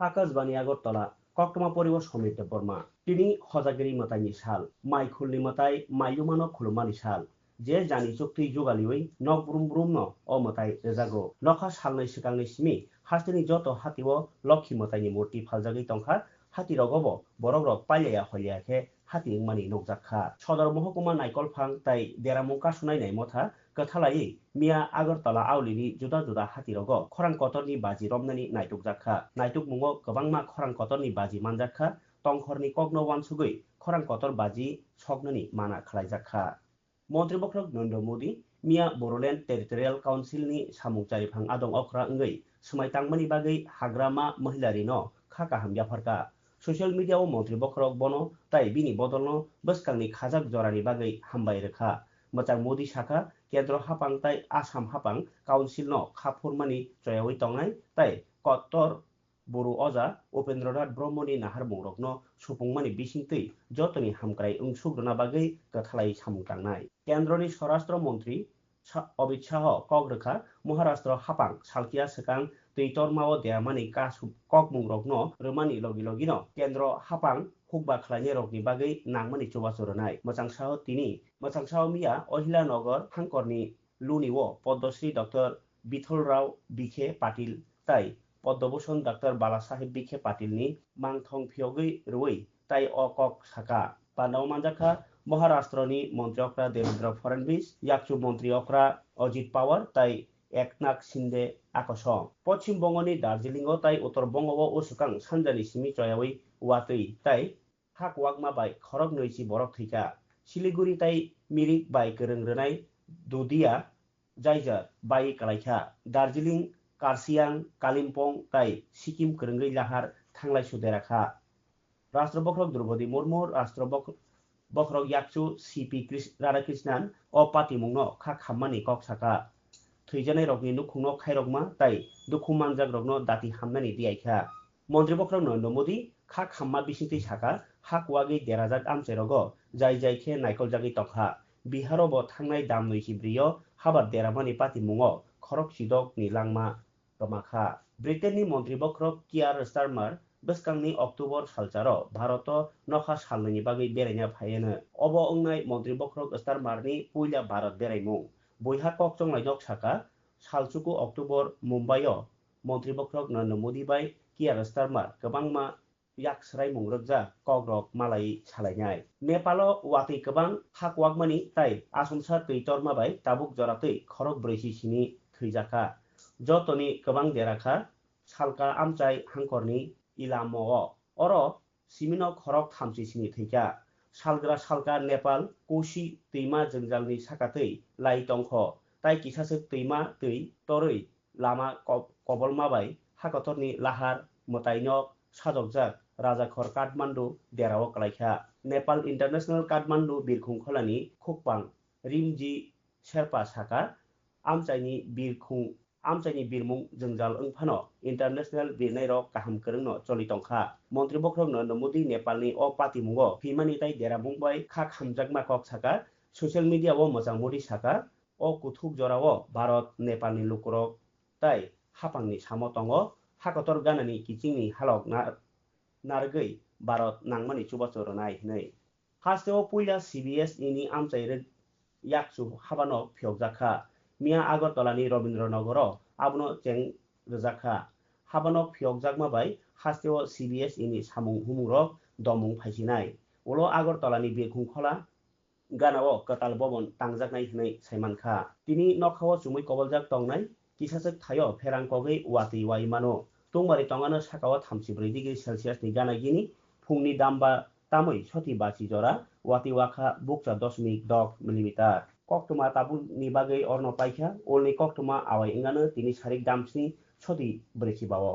আকাশবাণী আগরতলা কক্টমা পরিবার সমৃদ্ধ বর্মা। তিনি হজাগিরি মাতাই নিশাল, মাই খুলনি মাতাই মাইয়ুমানো খুলমা নিশাল। যে জানি চুক্তি যোগালিওই নক ব্রুম ব্রুম ন, অ মতাই রেজাগো। নখা সালনাই সিকাংনি সিমি হাস্তিনি যত হাতিও লক্ষী মতাইনি মূর্তি ফালজাগি টংখা হাতি রগব বরগ্র পাইয়া হলিয়াখে হাতি মানি নকজাখা সদর মহকুমা নাইকল ফাং, তাই দেরামু কাসুনাইনাই মথা। কথালাই মিয়া আগরতলা আউলিনি জুদা জুদা হাতি রগ। খরাং কতরনি বাজি রমনানি নাইটুকজাখা নাইটুক মুঙ্গ গবাংমা খরাং কতরনি বাজি মানজাখা টংখরনি কগ্ন ওয়ানসুগৈ খরাং কতর বাজি সগ্ননি মানা খালাইজাখা মন্ত্রী বক্রক নরেন্দ্র মোদী, মিয়া বড়োলেণ্ড টেরিটোরিয়াল কাউন্সিলনি সামুকচারিফাং আদম অখরা অঙ্গৈ সুমাইতাংমানি বাগৈ হাগ্রামা মহিলারি ন। খা কাহাম ইয়াফারকা ꯁꯣꯁꯤꯌꯦꯜ ꯃꯤꯗꯤꯌꯥ ꯃꯟꯇ꯭ꯔꯤ ꯕꯈꯔꯛ ꯕꯣꯅꯣ তাই বদলনো বসকালনি খাজাক জরানি বাগৈ হামবাই রেখা। মচাং মোদি শাখা, কেন্দ্র হাপাং, তাই আসাম হাপাং, কাউন্সিল ন খাফুরমানি জয়াওই তংনাই তাই কত্তর বড় অজা, উপেন্দ্রনাথ ব্রহ্মনি নাহার মরগ্ন সুপুংমানি বিসিংতৈ যতনি হামক্রাই অংশুগ্রনা বাগৈ কথালাই সামুকাংনাই কেন্দ্রনি স্বরাষ্ট্র মন্ত্রী অমিত শাহ, কগ্রেখা, মহারাষ্ট্র হাপাং সালকিয়া সেকাং teitormao deamani kokmung rokno rwmani logi logi no kendro hapang khlaini rokni bagui nangmani chubachu rwnai mochang saho tini mochang saho miya ohila nagar hangkorni luni o Padmashri doctor Vitthal Rao Vikhe Patil তাই Padmabhushan doctor বালা সাহেব বিখে পাটিলনি মাংথং ফিয়গৈ রুই তাই অকক সাকা পান্ডাও মানজাখা মহারাষ্ট্রনি মন্ত্রী অকরা দেবেন্দ্র ফডনবিস ইয়াকচু মন্ত্রী অকরা অজিত পাওয়ার তাই একনাক সিন্দে आकसं पश्चिम बङ्गनि দার্জিলিং তাই उत्तर बङ्ग ও সুকাং সানজানি সিমি চয়াওই ওয়াতই তাই হাক ওয়াকমা বাই খরক নৈচি বরক থৈকা। শিলিগুড়ি তাই মিরিক বাই করেংরেনাই দুদিয়া জাইজার বাই কালাইখা। দার্জিলিং কার্সিয়াং কালিম্পং তাই সিকিম করেংরি লাহার থাংলাই সুদেরাখা রাষ্ট্রবক্রক দ্রৌপদী মুর্মু, রাষ্ট্রবক বক্রক ইয়াকচু সিপি রাধাকৃষ্ণান অ পাতিমুং খা খাম্মানি কক সাকা। थैजानाय रकनि नुखुंनो खायरकमा ताइ दुखु मानजाक रकनो दाति हामनानि दियाइखा मन्त्रि बख्रक नरेन्द्र मोदी खा खाम्मा बिसिंति साका हाकवागै देराजाक आमचे रग जाय जायखे नायकल जागै तखा बिहारबो थांनाय दाम नैजिब्रैयाव हाबार देरामानि पातिमुङाव खरक सिदक नि लांमा गमाखा ब्रिटेननि मन्त्रि बख्रक कियार स्टारमार बसकांनि अक्ट'बर सालचाराव भारत नखा सालनि बागै बेरायना फायनो अब ओंनाय मन्त्रि बख्रक स्टारमारनि पुइला भारत बेरायमुं বৈহাৰ কক্চং নাইজক চাকা সালচুকু অক্টোবৰ মুম্বাইও মন্ত্ৰীপক্ষক নৰেন্দ্ৰ মোদী বাই কি আৰ এছ শৰ্মাৰ কেবাং মা ইয়াক চৰাই মংৰক যা কক ৰক মালায়ী চালাইনাই নেপালৰ ৱাকী কেবাং হাক মানি তাই আচমচাৰ কেইতৰমা বাই তাবুক জৰাতেই খৰক বৰশী চিনি থৈজাকা জতনি কেবাং দেৰাখা চালকা আমচাই হাংকৰনি ইলাম অৰ খৰক থামচি চিনি থৈকা सालग्रा सालका नेपाल कौशि दैमा जोंजालनि साखाथै लाइ टंख ताइ किसासो दैमा दै तरै लामा कबलमाबाय हाकतरनि लाहार मोताइनक साजकजाक राजाखर काठमान्डु देराव कलाइखा नेपाल इन्टारनेसनेल काठमान्डु बिरखुं खोलानि खुकपां रिमजि शेरपा साका आमचाइनि আমচাইনি বিরমুং জঞ্জাল অংফান ইন্টারনেশনাল বিরনাই কাহাম কেরং চলি তংখা মন্ত্রী বক্রং নমুদি নেপাল অ পাতি মুগ তাই দেরা মুম্বাই খা খামজাকমা কক সাকা সোশ্যাল মিডিয়া ও মজা মুড়ি সাকা অ কুথুক জরা ও ভারত নেপাল নি তাই হাপাং নি সামো তঙ্গ হাকতর গানানি কিচিং নি হালক নারগৈ ভারত নাংমানি চুবাচর নাই হিনৈ হাস্তে ও পুইলা সিবিএস ইনি আমচাই রে ইয়াকসু হাবানো ফিয়োগ মিয়া আগরতলানি রবীন্দ্রনগর, আবনো চেং রেজাখা হাবানো ফিয়কজাকমা বাই হাস্তেও সিবিএস ইনি সামুং হুমুরক দমুং ফাইসিনাই ওলো আগরতলানি বেখুং খলা, গানাও কতাল ববন তাংজাকনাই হিনাই সাইমানখা তিনি নখাও চুমুই কবলজাক টংনাই কিসাসক থায়ো ফেরাং কগৈ ওয়াতি ওয়াইমানো তংমারি টঙ্গানো সাকাও থামসিব্রৈ ডিগ্রি সেলসিয়াসনি গানাগিনি ফুংনি দাম্বা তামৈ সতি বাচি জরা ওয়াতি ওয়াখা বুকচা দশমিক দশ millimetre kokduma tabung ni bagai orno paikha olni kokduma awai ingana tini sharik damsni chodi brechi bawo